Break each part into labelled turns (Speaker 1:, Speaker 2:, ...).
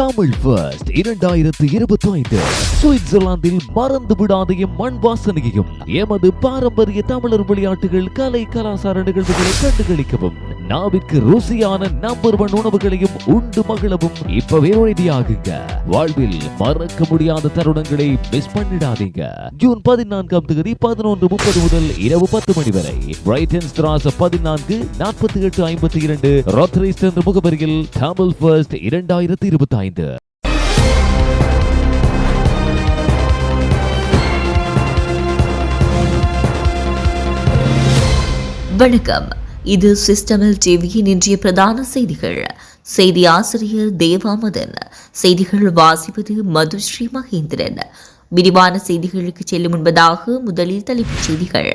Speaker 1: Tamil first இரண்டாயிரத்து இருபத்தி ஐந்து சுவிட்சர்லாந்தில் மறந்து விடாதையும் மண் வாசனையும் எமது பாரம்பரிய தமிழர் விளையாட்டுகள் கலை கலாச்சார நிகழ்வுகளை கண்டுகளிக்கவும். நாவிற்கு ருசியான நம்பர் ஒன் உணவுகளையும் உண்டு மகிழவும் இப்பவே உறுதியாகுங்க வாழ்வில் மறக்க முடியாத தருணங்களை மிஸ் பண்ணிடாதீங்க. ஜூன் பதினான்காம் தேதி பதினொன்று முப்பது முதல் இரவு பத்து மணி வரை பிரைட்டன்ஸ் ஸ்ட்ராஸ் பதினான்கு நாற்பத்தி எட்டு ஐம்பத்தி இரண்டு ரோத்தரிஸ்ட் என்ற முகவரியில் தமிழ் ஃபர்ஸ்ட் இரண்டாயிரத்தி இருபத்தி ஐந்து
Speaker 2: வணக்கம். இது சிஸ்டமில் டிவியின் இன்றைய பிரதான செய்திகள். செய்தி ஆசிரியர் தேவாமதன் செய்திகள் வாசிப்பது மதுஸ்ரீ மகேந்திரன். விரிவான செய்திகளுக்கு செல்லும் முன்பதாக முதலில் தலைப்புச் செய்திகள்.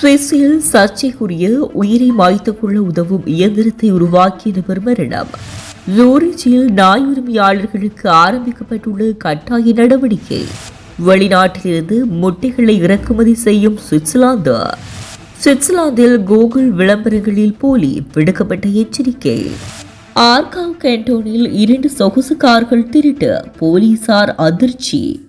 Speaker 2: சுவிஸில் சர்ச்சைக்குரிய உயிரை மாய்த்துக் கொள்ள உதவும் இயந்திரத்தை உருவாக்கிய நபர் மரணம். லோரிச்சியில் நாய் உரிமையாளர்களுக்கு ஆரம்பிக்கப்பட்டுள்ள கட்டாய நடவடிக்கை. வெளிநாட்டிலிருந்து முட்டைகளை இறக்குமதி செய்யும் சுவிட்சர்லாந்து. சுவிட்சர்லாந்தில் கூகுள் விளம்பரங்களில் போலி விடுக்கப்பட்ட எச்சரிக்கை. ஆர்காவ் கேண்டோனில் இரண்டு சொகுசு கார்கள் திருட்டு போலீசார் அதிர்ச்சி.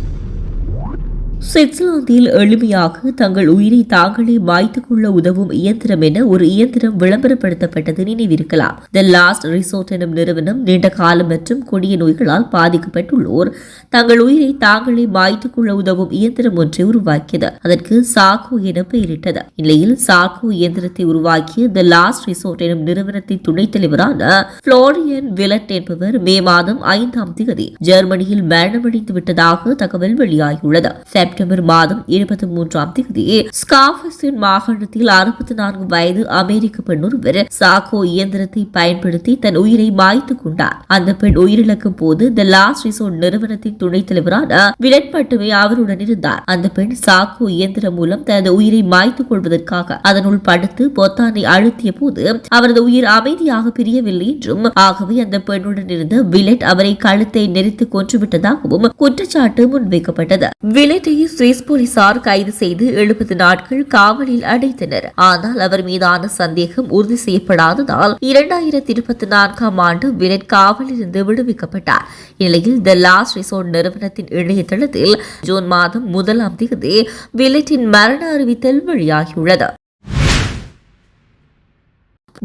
Speaker 2: சுவிட்சர்லாந்தில் எளிமையாக தங்கள் உயிரை தாங்களே மாய்த்துக் கொள்ள உதவும் இயந்திரம் என ஒரு இயந்திரம் விளம்பரப்படுத்தப்பட்டது நினைவிருக்கலாம். த லாஸ்ட் ரிசோர்ட் எனும் நிறுவனம் நீண்ட காலம் மற்றும் கொடிய நோய்களால் பாதிக்கப்பட்டுள்ளோர். தங்கள் உயிரை தாங்களே மாய்த்துக் கொள்ள உதவும் இயந்திரம் ஒன்றை உருவாக்கியது. அதற்கு சாக்கோ என பெயரிட்டது. இந்நிலையில் சாக்கோ இயந்திரத்தை உருவாக்கிய த லாஸ்ட் ரிசோர்ட் எனும் நிறுவனத்தின் துணைத் தலைவரான புளோரியன் விலட் என்பவர் மே மாதம் ஐந்தாம் தேதி ஜெர்மனியில் மரணமடைந்து விட்டதாக தகவல் வெளியாகியுள்ளது. செப்டம்பர் மாதம் இருபத்தி மூன்றாம் தேதி ஸ்காஃபஸின் மாகாணத்தில் அறுபத்தி நான்கு வயது அமெரிக்க பெண் ஒருவர் சாகோ இயந்திரத்தை பயன்படுத்தி தன் உயிரை மாய்த்துக் கொண்டார். அந்த பெண் உயிரிழக்கும் போது த லாஸ்ட் ரிசோர்ட் நிறுவனத்தின் துணைத் தலைவரான விலட் மட்டுமே அவருடன் இருந்தார். அந்த பெண் சாக்கோ இயந்திரம் மூலம் தனது உயிரை மாய்த்துக் கொள்வதற்காக அதனுள் படுத்து பொத்தானை அழுத்திய போது அவரது உயிர் அமைதியாக பிரியவில்லை என்றும் ஆகவே அந்த பெண்ணுடன் இருந்த விலட் அவரை கழுத்தை நெறித்து கொன்றுவிட்டதாகவும் குற்றச்சாட்டு முன்வைக்கப்பட்டது. விலட்டை சுவிஸ் போலீசார் கைது செய்து எழுபது நாட்கள் காவலில் அடைத்தனர். ஆனால் அவர் மீதான சந்தேகம் உறுதி செய்யப்படாததால் இரண்டாயிரத்தி இருபத்தி நான்காம் ஆண்டு விலட் காவலிலிருந்து விடுவிக்கப்பட்டார். இந்நிலையில் த லாஸ்ட் ரிசோர்ட் நிறுவனத்தின் இணையதளத்தில் ஜூன் மாதம் முதலாம் தேதி விலட்டின் மரண அறிவித்தல் வெளியாகியுள்ளது.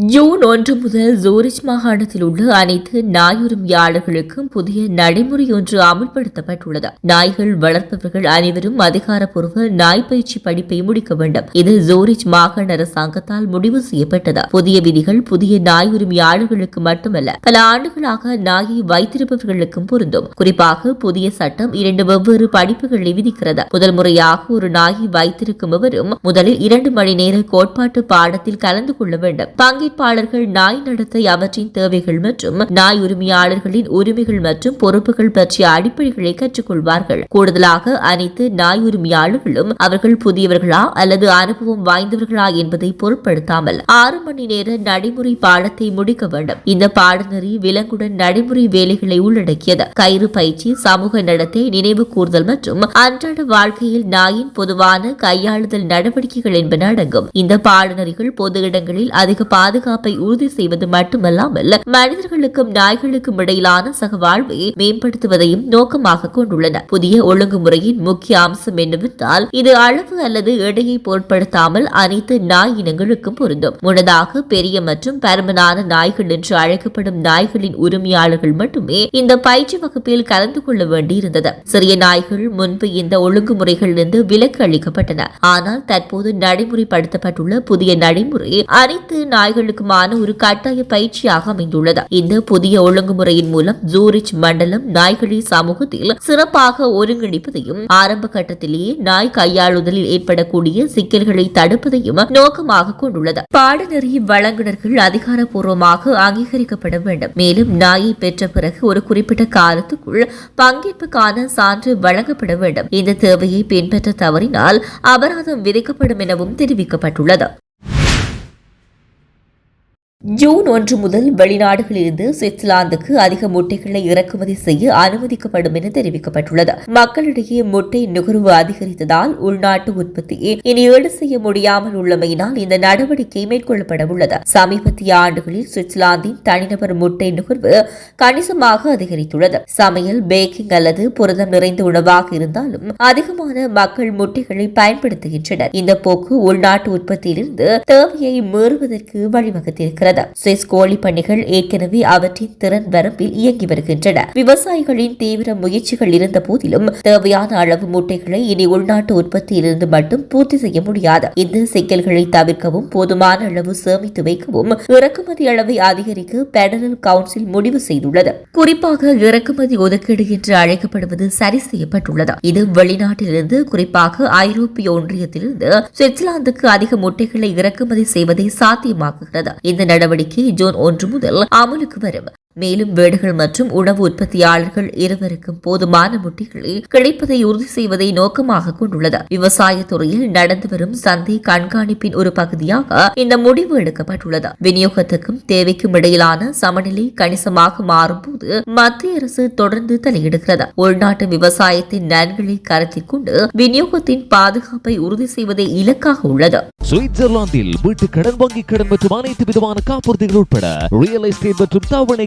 Speaker 2: ஜூன் ஒன்று முதல் ஜூரிச் மாகாணத்தில் உள்ள அனைத்து நாய் உரிமையாளர்களுக்கும் புதிய நடைமுறை ஒன்று அமல்படுத்தப்பட்டுள்ளது. நாய்கள் வளர்ப்பவர்கள் அனைவரும் அதிகாரப்பூர்வ நாய் பயிற்சி படிப்பை முடிக்க வேண்டும். இது ஜூரிச் மாகாண அரசாங்கத்தால் முடிவு செய்யப்பட்டது. புதிய விதிகள் புதிய நாய் உரிமையாளர்களுக்கு மட்டுமல்ல பல ஆண்டுகளாக நாயை வைத்திருப்பவர்களுக்கும் பொருந்தும். குறிப்பாக புதிய சட்டம் இரண்டு வெவ்வேறு படிப்புகளை விதிக்கிறது. முதல் முறையாக ஒரு நாயை வைத்திருக்கும் எவரும் முதலில் இரண்டு மணி நேர கோட்பாட்டு பாடத்தில் கலந்து கொள்ள வேண்டும். பங்கேற்பாளர்கள் நாய் நடத்தை அவற்றின் தேவைகள் மற்றும் நாய் உரிமையாளர்களின் உரிமைகள் மற்றும் பொறுப்புகள் பற்றிய அடிப்படைகளை கற்றுக்கொள்வார்கள். கூடுதலாக அனைத்து நாய் உரிமையாளர்களும் அவர்கள் புதியவர்களா அல்லது அனுபவம் வாய்ந்தவர்களா என்பதை பொருட்படுத்தாமல் ஆறு மணி நேர நடைமுறை பாடத்தை முடிக்க வேண்டும். இந்த பாடநெறி விலங்குடன் நடைமுறை வேலைகளை உள்ளடக்கியது. கயிறு பயிற்சி சமூக நடத்தை நினைவு கூறுதல் மற்றும் அன்றாட வாழ்க்கையில் நாயின் பொதுவான கையாளுதல் நடவடிக்கைகள் என்பன அடங்கும். இந்த பாடநெறிகள் பொது இடங்களில் அதிக பாதுகாப்பு பாதுகாப்பை உறுதி செய்வது மட்டுமல்லாமல் மனிதர்களுக்கும் நாய்களுக்கும் இடையிலான சகவாழ்வை மேம்படுத்துவதையும் நோக்கமாக கொண்டுள்ளன. புதிய ஒழுங்குமுறையின் முக்கிய அம்சம் என்னவென்றால் இது அளவு அல்லது எடையை பொருட்படுத்தாமல் அனைத்து நாய் இனங்களுக்கும் பொருந்தும். முன்னதாக பெரிய மற்றும் பருமனான நாய்கள் என்று அழைக்கப்படும் நாய்களின் உரிமையாளர்கள் மட்டுமே இந்த பயிற்சி வகுப்பில் கலந்து கொள்ள வேண்டியிருந்தது. சிறிய நாய்கள் முன்பு இந்த ஒழுங்குமுறைகளிலிருந்து விலக்கு அளிக்கப்பட்டன. ஆனால் தற்போது நடைமுறைப்படுத்தப்பட்டுள்ள புதிய நடைமுறை அனைத்து நாய்கள் நாய்களுக்குமான ஒரு கட்டாய பயிற்சியாக அமைந்துள்ளது. இந்த புதிய ஒழுங்குமுறையின் மூலம் ஜூரிச் மண்டலம் நாய்களை சமூகத்தில் சிறப்பாக ஒருங்கிணைப்பதையும் ஆரம்ப கட்டத்திலேயே நாய் கையாளுதலில் ஏற்படக்கூடிய சிக்கல்களை தடுப்பதையும் நோக்கமாக கொண்டுள்ளது. பாடநெறி வழங்குனர்கள் அதிகாரப்பூர்வமாக அங்கீகரிக்கப்பட வேண்டும். மேலும் நாயை பெற்ற பிறகு ஒரு குறிப்பிட்ட காலத்துக்குள் பங்கேற்புக்கான சான்று வழங்கப்பட வேண்டும். இந்த தேவையை பின்பற்ற தவறினால் அபராதம் விதிக்கப்படும் எனவும் தெரிவிக்கப்பட்டுள்ளது. ஜூன் ஒன்று முதல் வெளிநாடுகளிலிருந்து சுவிட்சர்லாந்துக்கு அதிக முட்டைகளை இறக்குமதி செய்ய அனுமதிக்கப்படும் என தெரிவிக்கப்பட்டுள்ளது. மக்களிடையே முட்டை நுகர்வு அதிகரித்ததால் உள்நாட்டு உற்பத்தியை இனி ஈடு செய்ய முடியாமல் உள்ளமையினால் இந்த நடவடிக்கை மேற்கொள்ளப்பட உள்ளது. சமீபத்திய ஆண்டுகளில் சுவிட்சர்லாந்தின் தனிநபர் முட்டை நுகர்வு கணிசமாக அதிகரித்துள்ளது. சமையல் பேக்கிங் அல்லது புரதம் நிறைந்த உணவாக இருந்தாலும் அதிகமான மக்கள் முட்டைகளை பயன்படுத்துகின்றனர். இந்த போக்கு உள்நாட்டு உற்பத்தியிலிருந்து தேவையை மீறுவதற்கு வழிவகுத்திருக்கிறது. சுவிஸ் கோழி பண்ணைகள் ஏற்கனவே அவற்றின் திறன் வரம்பில் இயங்கி வருகின்றன. விவசாயிகளின் தீவிர முயற்சிகள் இருந்த போதிலும் தேவையான அளவு முட்டைகளை இனி உள்நாட்டு உற்பத்தியிலிருந்து மட்டும் பூர்த்தி செய்ய முடியாது. இந்த சிக்கல்களை தவிர்க்கவும் போதுமான அளவு சேமித்து வைக்கவும் இறக்குமதி அளவை அதிகரிக்க பெடரல் கவுன்சில் முடிவு செய்துள்ளது. குறிப்பாக இறக்குமதி ஒதுக்கீடு என்று அழைக்கப்படுவது சரி செய்யப்பட்டுள்ளது. இது வெளிநாட்டிலிருந்து குறிப்பாக ஐரோப்பிய ஒன்றியத்திலிருந்து சுவிட்சர்லாந்துக்கு அதிக முட்டைகளை இறக்குமதி செய்வதை சாத்தியமாக்குகிறது. இந்த நடவடிக்கை ஜூன் ஒன்று முதல் அமலுக்கு வரும். மேலும் வீடுகள் மற்றும் உணவு உற்பத்தியாளர்கள் இருவருக்கும் போதுமான முட்டிகளை கிடைப்பதை உறுதி செய்வதை நோக்கமாக கொண்டுள்ளது. விவசாய துறையில் நடந்து வரும் சந்தை கண்காணிப்பின் ஒரு பகுதியாக இந்த முடிவு எடுக்கப்பட்டுள்ளது. விநியோகத்துக்கும் தேவைக்கும் இடையிலான சமநிலை கணிசமாக மாறும்போது மத்திய அரசு தொடர்ந்து தலையிடுகிறது. உள்நாட்டு விவசாயத்தின் நன்களை கருத்தில் கொண்டு விநியோகத்தின் பாதுகாப்பை உறுதி செய்வதே இலக்காக உள்ளது.
Speaker 1: சுவிட்சர்லாந்தில் வீட்டு கடன் வங்கி கடன் மற்றும் அனைத்து விதமான காப்புறுதிகள் உட்பட ரியல் எஸ்டேட் மற்றும் தவணை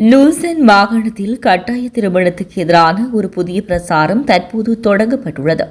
Speaker 2: லூசன் மாகாணத்தில் கட்டாய திருமணத்துக்கு எதிரான ஒரு புதிய பிரசாரம் தற்போது தொடங்கப்பட்டுள்ளது.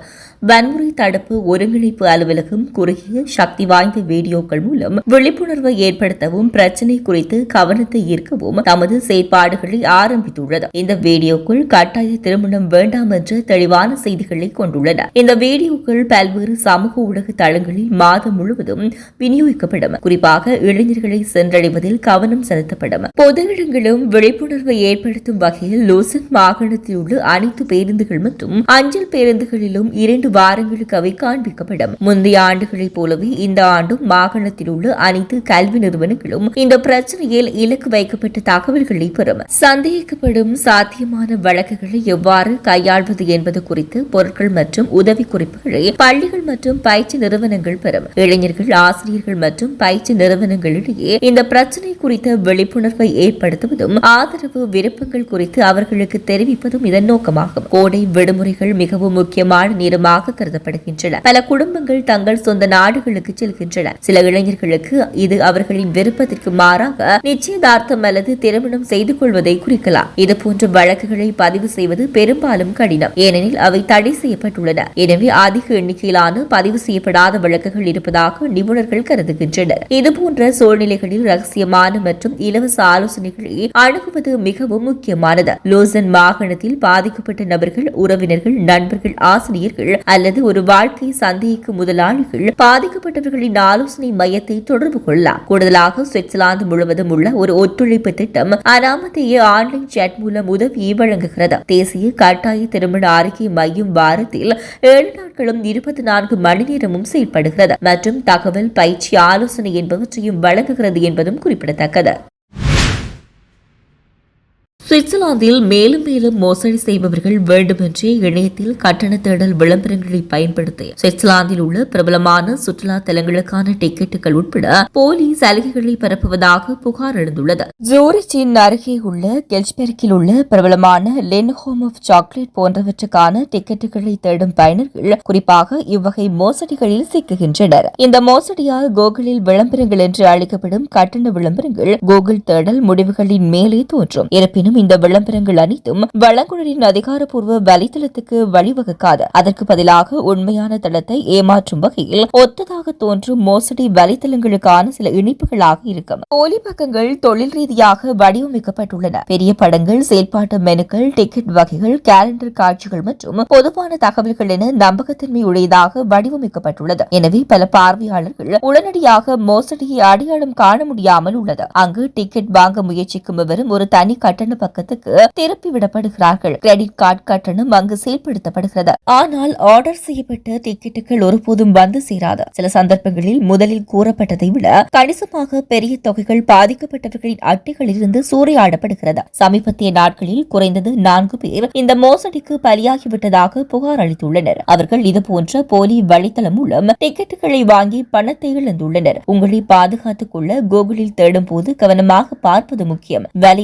Speaker 2: வன்முறை தடுப்பு ஒருங்கிணைப்பு அலுவலகம் குறுகிய சக்தி வாய்ந்த வீடியோக்கள் மூலம் விழிப்புணர்வை ஏற்படுத்தவும் பிரச்சினை குறித்து கவனத்தை ஈர்க்கவும் தமது செயற்பாடுகளை ஆரம்பித்துள்ளது. இந்த வீடியோக்கள் கட்டாய திருமணம் வேண்டாம் என்ற தெளிவான செய்திகளை கொண்டுள்ளன. இந்த வீடியோக்கள் பல்வேறு சமூக ஊடக தளங்களில் மாதம் முழுவதும் விநியோகிக்கப்படும். குறிப்பாக இளைஞர்களை சென்றடைவதில் கவனம் செலுத்தப்படும். பொது இடங்களும் விழிப்புணர்வை ஏற்படுத்தும் வகையில் லூசன் மாகாணத்தில் உள்ள அனைத்து பேருந்துகள் மற்றும் அஞ்சல் பேருந்துகளிலும் இரண்டு வாரங்களுக்கு அவை காண்பிக்கப்படும். முந்தைய ஆண்டுகளைப் போலவே இந்த ஆண்டும் மாகாணத்தில் உள்ள அனைத்து கல்வி நிறுவனங்களும் இந்த பிரச்சனையில் இலக்கு வைக்கப்பட்ட தகவல்களை பெறும். சந்தேகிக்கப்படும் சாத்தியமான வழக்குகளை எவ்வாறு கையாள்வது என்பது குறித்து பொருட்கள் மற்றும் உதவி குறிப்புகளை பள்ளிகள் மற்றும் பயிற்சி நிறுவனங்கள் பெறும். இளைஞர்கள் ஆசிரியர்கள் மற்றும் பயிற்சி நிறுவனங்களிடையே இந்த பிரச்சனை குறித்த விழிப்புணர்வை ஏற்படுத்துவதும் ஆதரவு விருப்பங்கள் குறித்து அவர்களுக்கு தெரிவிப்பதும் இதன் நோக்கமாகும். கோடை விடுமுறைகள் மிகவும் முக்கியமான நேரமாக கருதப்படுகின்றன. பல குடும்பங்கள் தங்கள் சொந்த நாடுகளுக்கு செல்கின்றன. சில இளைஞர்களுக்கு இது அவர்களின் விருப்பத்திற்கு மாறாக நிச்சயதார்த்தம் அல்லது திருமணம் செய்து கொள்வதை குறிக்கலாம். இதுபோன்ற வழக்குகளை பதிவு செய்வது பெரும்பாலும் கடினம். ஏனெனில் அவை தடை செய்யப்பட்டுள்ளன. எனவே அதிக எண்ணிக்கையிலான பதிவு செய்யப்படாத வழக்குகள் இருப்பதாக நிபுணர்கள் கருதுகின்றனர். இதுபோன்ற சூழ்நிலைகளில் ரகசியமான மற்றும் இலவச ஆலோசனைகளை அணுகுவது மிகவும் முக்கியமானது. லோசன் மாகாணத்தில் பாதிக்கப்பட்ட நபர்கள் உறவினர்கள் நண்பர்கள் ஆசிரியர்கள் அல்லது ஒரு வாழ்க்கை சந்தேகிக்கும் முதலாளிகள் பாதிக்கப்பட்டவர்களின் ஆலோசனை மையத்தை தொடர்பு கொள்ளலாம். கூடுதலாக சுவிட்சர்லாந்து முழுவதும் உள்ள ஒரு ஒத்துழைப்பு திட்டம் அனாமத்தையே ஆன்லைன் சேட் மூலம் உதவியை வழங்குகிறது. தேசிய கட்டாய திருமண அறிக்கை மையம் வாரத்தில் ஏழு நாட்களும் இருபத்தி நான்கு மணி நேரமும் செயல்படுகிறது. மற்றும் தகவல் பயிற்சி ஆலோசனை என்பவற்றையும் வழங்குகிறது என்பதும் குறிப்பிடத்தக்கது. சுவிட்சர்லாந்தில் மேலும் மேலும் மோசடி செய்பவர்கள் வேண்டுமென்றே இணையத்தில் கட்டண தேடல் விளம்பரங்களை பயன்படுத்தி சுவிட்சர்லாந்தில் உள்ள பிரபலமான சுற்றுலா தலங்களுக்கான டிக்கெட்டுகள் உட்பட போலி சலுகைகளை பரப்புவதாக புகார் எழுந்துள்ளது. ஜோரிச்சின் அருகே உள்ள கெல்ஸ்பெர்க்கில் உள்ள பிரபலமான லென் ஹோம் ஆஃப் சாக்லேட் போன்றவற்றுக்கான டிக்கெட்டுகளை தேடும் பயனர்கள் குறிப்பாக இவ்வகை மோசடிகளில் சிக்குகின்றனர். இந்த மோசடியால் கூகுளில் விளம்பரங்கள் என்று அழைக்கப்படும் கட்டண விளம்பரங்கள் கூகுள் தேடல் முடிவுகளின் மேலே தோன்றும். இருப்பினும் இந்த விளம்பரங்கள் அனைத்தும் வழங்குனரின் அதிகாரப்பூர்வ வலைத்தளத்துக்கு வழிவகுக்காது. அதற்கு பதிலாக உண்மையான தளத்தை ஏமாற்றும் வகையில் ஒத்ததாக தோன்றும் மோசடி வலைத்தளங்களுக்கான சில இணைப்புகளாக இருக்கும். போலி பக்கங்கள் தொழில் ரீதியாக வடிவமைக்கப்பட்டுள்ளன. பெரிய படங்கள் செயல்பாட்டு மெனுக்கள் டிக்கெட் வகைகள் கேலண்டர் காட்சிகள் மற்றும் பொதுவான தகவல்கள் என நம்பகத்தன்மை உடையதாக வடிவமைக்கப்பட்டுள்ளது. எனவே பல பார்வையாளர்கள் உடனடியாக மோசடியை அடையாளம் காண முடியாமல் உள்ளது. அங்கு டிக்கெட் வாங்க முயற்சிக்கும் எவரும் ஒரு தனி கட்டண பக்கத்துக்கு திருப்பி விடப்படுகிறார்கள். கிரெடிட் கார்டு கட்டணம் அங்கு செயல்படுத்தப்படுகிறது. ஆனால் ஆர்டர் செய்யப்பட்ட டிக்கெட்டுகள் ஒருபோதும் வந்து சேராது. சில சந்தர்ப்பங்களில் முதலில் கூறப்பட்டதை விட கணிசமாக பெரிய தொகைகள் பாதிக்கப்பட்டவர்களின் அட்டைகளிலிருந்து சூறையாடப்படுகிறது. சமீபத்திய நாட்களில் குறைந்தது நான்கு பேர் இந்த மோசடிக்கு பலியாகிவிட்டதாக புகார் அளித்துள்ளனர். அவர்கள் இதுபோன்ற போலி வலைத்தளம் மூலம் டிக்கெட்டுகளை வாங்கி பணத்தை இழந்துள்ளனர். உங்களை பாதுகாத்துக் கொள்ள கூகுளில் தேடும் போது கவனமாக பார்ப்பது முக்கியம். வலை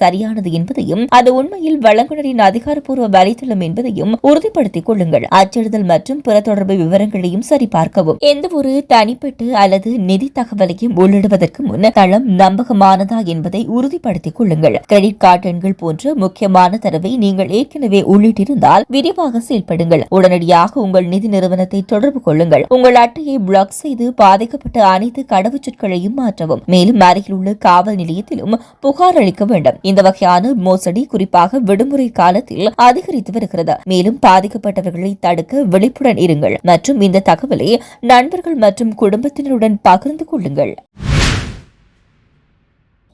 Speaker 2: சரியான சரியானது என்பதையும் அது உண்மையில் வழங்குனரின் அதிகாரப்பூர்வ வலைத்தளம் என்பதையும் உறுதிப்படுத்திக் கொள்ளுங்கள். அச்சிடுதல் மற்றும் பிற தொடர்பு விவரங்களையும் சரிபார்க்கவும். எந்த ஒரு தனிப்பட்ட அல்லது நிதி தகவலையும் உள்ளிடுவதற்கு முன் தளம் நம்பகமானதா என்பதை உறுதிப்படுத்திக் கொள்ளுங்கள். கிரெடிட் கார்டு எண்கள் போன்ற முக்கியமான தரவை நீங்கள் ஏற்கனவே உள்ளிட்டிருந்தால் விரிவாக செயல்படுங்கள். உடனடியாக உங்கள் நிதி நிறுவனத்தை தொடர்பு கொள்ளுங்கள். உங்கள் அட்டையை பிளாக் செய்து பாதிக்கப்பட்ட அனைத்து கடவுச்சொற்களையும் மாற்றவும். மேலும் அருகில் உள்ள காவல் நிலையத்திலும் புகார் அளிக்க வேண்டும். இந்த வகையான மோசடி குறிப்பாக விடுமுறை காலத்தில் அதிகரித்து வருகிறது. மேலும் பாதிக்கப்பட்டவர்களை தடுக்க விழிப்புடன் இருங்கள் மற்றும் இந்த தகவலை நண்பர்கள் மற்றும் குடும்பத்தினருடன் பகிர்ந்து கொள்ளுங்கள்.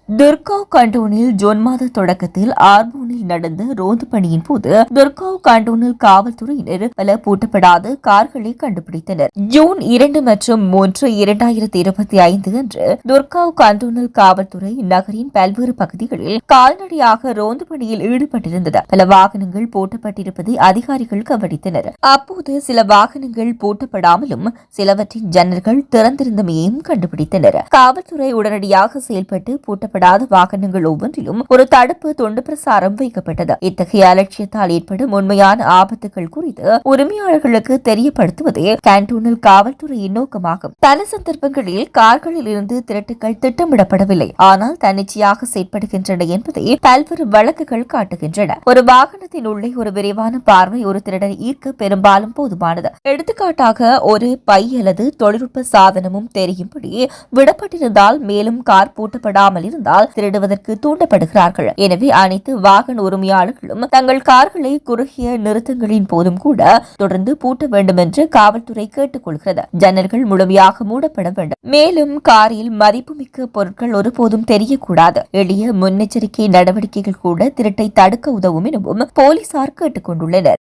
Speaker 2: துர்காவ் கண்டோனில் ஜூன் மாத தொடக்கத்தில் ஆர்மோனில் நடந்த ரோந்து பணியின் போது துர்காவ் கண்டோனில் காவல்துறையினர் பல பூட்டப்படாத கார்களை கண்டுபிடித்தனர். ஜூன் இரண்டு மற்றும் மூன்று இரண்டாயிரத்தி இருபத்தி ஐந்து அன்று துர்காவ் கண்டோனில் காவல்துறை நகரின் பல்வேறு பகுதிகளில் கால்நடையாக ரோந்து பணியில் ஈடுபட்டிருந்தது. பல வாகனங்கள் பூட்டப்பட்டிருப்பதை அதிகாரிகள் கவனித்தனர். அப்போது சில வாகனங்கள் பூட்டப்படாமலும் சிலவற்றின் ஜன்னல்கள் திறந்திருந்தமையையும் கண்டுபிடித்தனர். காவல்துறை உடனடியாக செயல்பட்டு பூட்டப்படாத வாகனங்கள் ஒவ்வொன்றிலும் ஒரு தடுப்பு தொண்டு பிரசாரம் வைக்கப்பட்டது. இத்தகைய அலட்சியத்தால் ஏற்படும் உண்மையான ஆபத்துகள் குறித்து உரிமையாளர்களுக்கு தெரியப்படுத்துவதே கேண்டோனில் காவல்துறையின் நோக்கமாகும். பல சந்தர்ப்பங்களில் கார்களில் இருந்து திருட்டுகள் திட்டமிடப்படவில்லை. ஆனால் தன்னிச்சையாக செயற்படுகின்றன என்பதை பல்வேறு வழக்குகள் காட்டுகின்றன. ஒரு வாகனத்தின் உள்ளே ஒரு விரைவான பார்வை ஒரு திருடனை ஈர்க்க பெரும்பாலும் போதுமானது. எடுத்துக்காட்டாக ஒரு பை அல்லது தொழில்நுட்ப சாதனமும் தெரியும்படி விடப்பட்டிருந்தால் மேலும் கார் பூட்டப்படாமல் இருந்தால் திருடுவதற்கு தூண்டப்படுகிறார்கள். எனவே அனைத்து வாகன உரிமையாளர்களும் தங்கள் கார்களை குறுகிய நிறுத்தங்களின் போதும் கூட தொடர்ந்து பூட்ட வேண்டும் என்று காவல்துறை கேட்டுக்கொள்கிறது. ஜன்னல்கள் முழுமையாக மூடப்பட வேண்டும். மேலும் காரில் மதிப்புமிக்க பொருட்கள் ஒருபோதும் தெரியக்கூடாது. எளிய முன்னெச்சரிக்கை நடவடிக்கைகள் கூட திருட்டை தடுக்க உதவும் எனவும் போலீசார் கேட்டுக்கொண்டுள்ளனர்.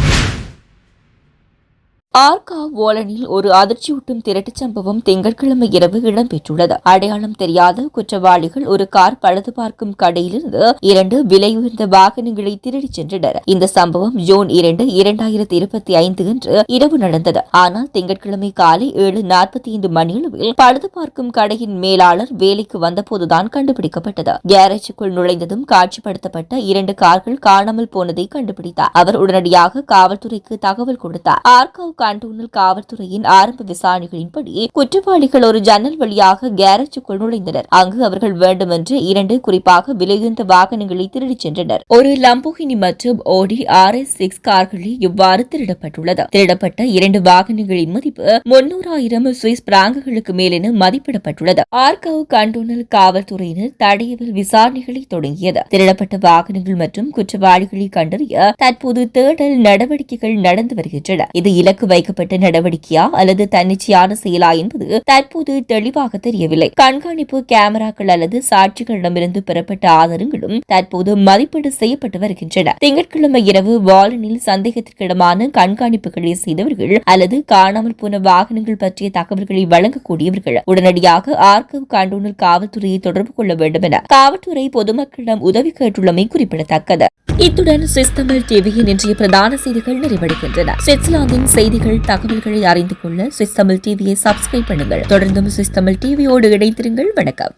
Speaker 2: ஆர்கா ஓலனில் ஒரு அதிர்ச்சியூட்டும் திரட்டுச் சம்பவம் திங்கட்கிழமை இரவு இடம்பெற்றுள்ளது. அடையாளம் தெரியாத குற்றவாளிகள் ஒரு கார் பழுது பார்க்கும் கடையிலிருந்து இரண்டு விலையுயர்ந்த வாகனங்களை திருடிச் சென்றனர். இந்த சம்பவம் ஜூன் இரண்டு இரண்டாயிரத்தி இருபத்தி ஐந்து அன்று இரவு நடந்தது. ஆனால் திங்கட்கிழமை காலை ஏழு நாற்பத்தி ஐந்து மணியளவில் பழுது பார்க்கும் கடையின் மேலாளர் வேலைக்கு வந்தபோதுதான் கண்டுபிடிக்கப்பட்டது. கேரேஜுக்குள் நுழைந்ததும் காட்சிப்படுத்தப்பட்ட இரண்டு கார்கள் காணாமல் போனதை கண்டுபிடித்தார். அவர் உடனடியாக காவல்துறைக்கு தகவல் கொடுத்தார். ஆர்காவுக்கு கண்டோனல் காவல்துறையின் ஆரம்ப விசாரணைகளின்படி குற்றவாளிகள் ஒரு ஜன்னல் வழியாக கேரேஜுக்குள் நுழைந்தனர். அங்கு அவர்கள் வேண்டுமென்று இரண்டு குறிப்பாக விலையுந்த வாகனங்களை திருடிச் சென்றனர். ஒரு லம்போகினி மற்றும் ஓடி ஆர் எஸ் சிக்ஸ் கார்களில் இவ்வாறு திருடப்பட்டுள்ளது. திருடப்பட்ட இரண்டு வாகனங்களின் மதிப்பு முன்னூறாயிரம் சுவிஸ் பிராங்குகளுக்கு மேலென மதிப்பிடப்பட்டுள்ளது. ஆர்கவ் கண்டோனல் காவல்துறையினர் தடையவில் விசாரணைகளை தொடங்கியது. திருடப்பட்ட வாகனங்கள் மற்றும் குற்றவாளிகளை கண்டறிய தற்போது தேடல் நடவடிக்கைகள் நடந்து வருகின்றன. இது இலக்கு வைக்கப்பட்ட நடவடிக்கையா அல்லது தன்னிச்சையான செயலா என்பது தற்போது தெளிவாக தெரியவில்லை. கண்காணிப்பு கேமராக்கள் அல்லது சாட்சிகளிடமிருந்து பெறப்பட்ட ஆதாரங்களும் தற்போது மதிப்பீடு செய்யப்பட்டு வருகின்றன. திங்கட்கிழமை இரவு வாலனில் சந்தேகத்திற்கிடமான கண்காணிப்புகளை செய்தவர்கள் அல்லது காணாமல் போன வாகனங்கள் பற்றிய தகவல்களை வழங்கக்கூடியவர்கள் உடனடியாக ஆர்கவ் கண்டோனல் காவல்துறையை தொடர்பு கொள்ள வேண்டும் என காவல்துறை பொதுமக்களிடம் உதவி கேட்டுள்ளமை குறிப்பிடத்தக்கது. இத்துடன் சுவிஸ் தமிழ் டிவியின் இன்றைய பிரதான செய்திகள் நிறைவடைகின்றன. சுவிட்சர்லாந்தின் செய்திகள் தகவல்களை அறிந்து கொள்ள சுவிஸ் தமிழ் டிவியை சப்ஸ்கிரைப் பண்ணுங்கள். தொடர்ந்தும் சுவிஸ் தமிழ் டிவியோடு இணைத்திருங்கள் வணக்கம்.